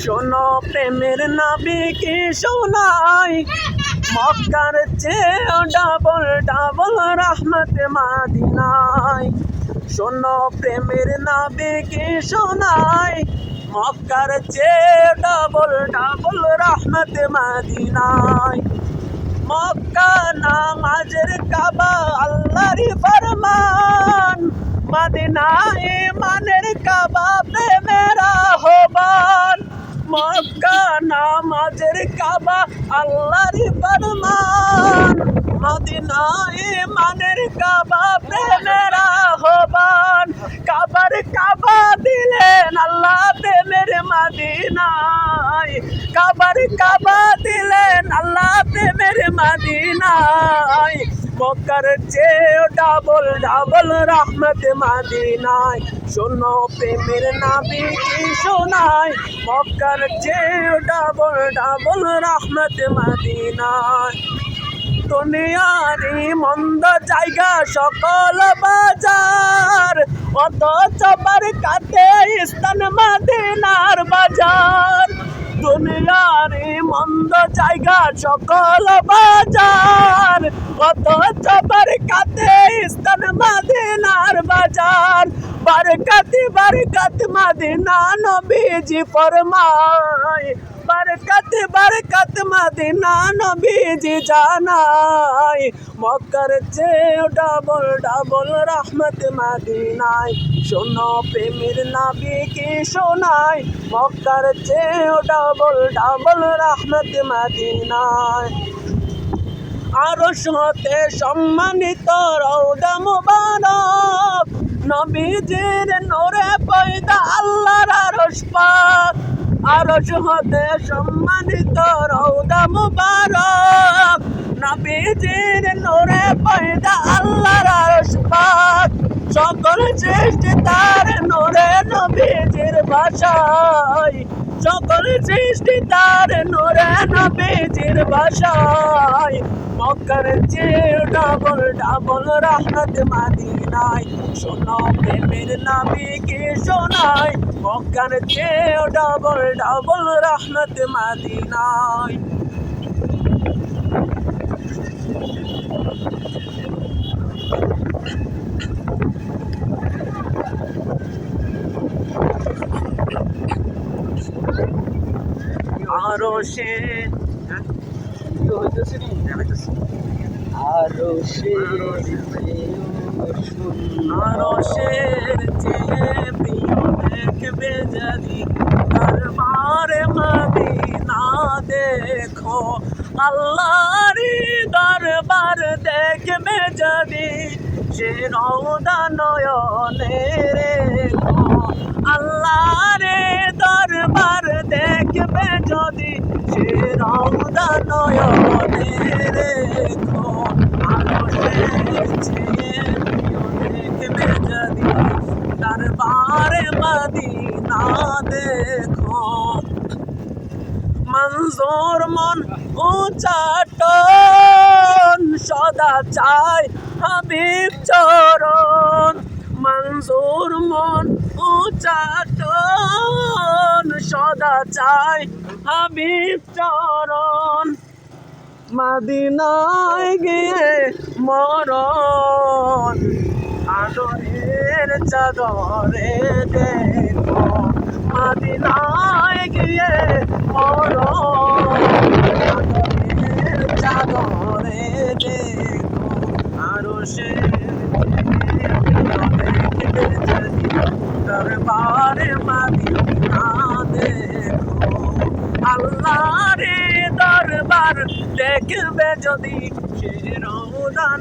শোনো প্রেমের নাবি কি শোনাই মক্কার চেয়ে ডাবল ডাবল রহমত মাদিনাই শোনো প্রেমের নাবি কি শোনাই মক্কার চেয়ে ডাবল ডাবল রহমত মাদিনাই মক্কা নামাজের কাবা আল্লাহর ফরমান। মদিনা ইমানের মক্কা নামাজের কাবা আল্লাহর ফরমান। মদিনা ইমানের কাবা, প্রেমের আহ্বান। কাবার কাবা দিলেন আল্লাহ প্রেমের মদিনায়। কাবার কাবা দিলেন আল্লাহ প্রেমের মদিনায়। মক্কার চেয়ে ডাবল ডাবল রহমত মদিনায়। শোনো প্রেমের নাবি কি শোনায়? মক্কার চেয়ে ডাবল ডাবল রহমত মদিনায়। দুনিয়ারি মন্দ জায়গা সকল বাজার। অত অথচ কাতে স্থান মাদিনার বাজার। দুনিয়ারি মন্দ জায়গা সকল বাজার অথচ কাতে স্থান মাদিনার বাজার বারকাতি, বারকাত, মাদিনা নবীজি ফরমায়। বরকত বরকত, মদিনা নবীজি জানাই মক্কার চেয়ে ডাবল ডাবল রহমত মদিনায়। শোনো প্রেমের নাবি কি শোনাই মক্কার চেয়ে ডাবল ডাবল রহমত মদিনায়। আরও হতে সম্মানিত রৌদা মুবারক। নবীজির নোরে পয়দা আল্লাহর আরশ পাক। আরশ হতে সম্মানিত রৌদা মুবারক। নবীজির নোরে পয়দা আল্লাহর আরশ পাক। সকল সৃষ্টি তার নোরে নবীজির ভাষায় সকল সৃষ্টি তার নোরে নবীজির ভাষায় মক্কার চেয়ে ডাবল ডাবল রহমত মাদিনায়, শোনো প্রেমের নাবি কি শোনায়, মক্কার চেয়ে ডাবল ডাবল রহমত মাদিনায়। আরও সে আরও সে আরও প্রিয় দেখবে যদি দরবারে মদিনা দেখো আল্লাহর দরবার দেখবে যদি সে রৌদা নয়নে রেখো আল্লাহর দরবার দেখবে যদি সে রৌদা নয়নে রেখো, আলো দেখবে যদি দরবারে মদিনা দেখো। মঞ্জুর মন উচাটন সদা চাই হাবিব চরণ। মঞ্জুর মন উচাটন সদা চাই হাবিব চরণ। মাদিনায় গিয়ে মরণ আদরের চাদরে দেখো মাদিনায় গিয়ে মরণ। দরবারে মাদিনা দেখো আল্লাহরে দরবার দেখবে যদি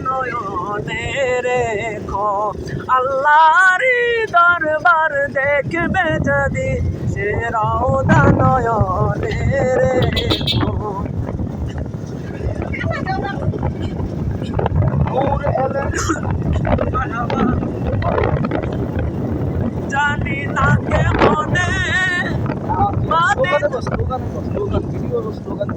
নয়নে রেখো। আল্লাহরে দরবার দেখবে যদি সে রৌদা নয়নে রেখো। জানি না কেমনে স্লোগান স্লোগান ভিডিও স্লোগান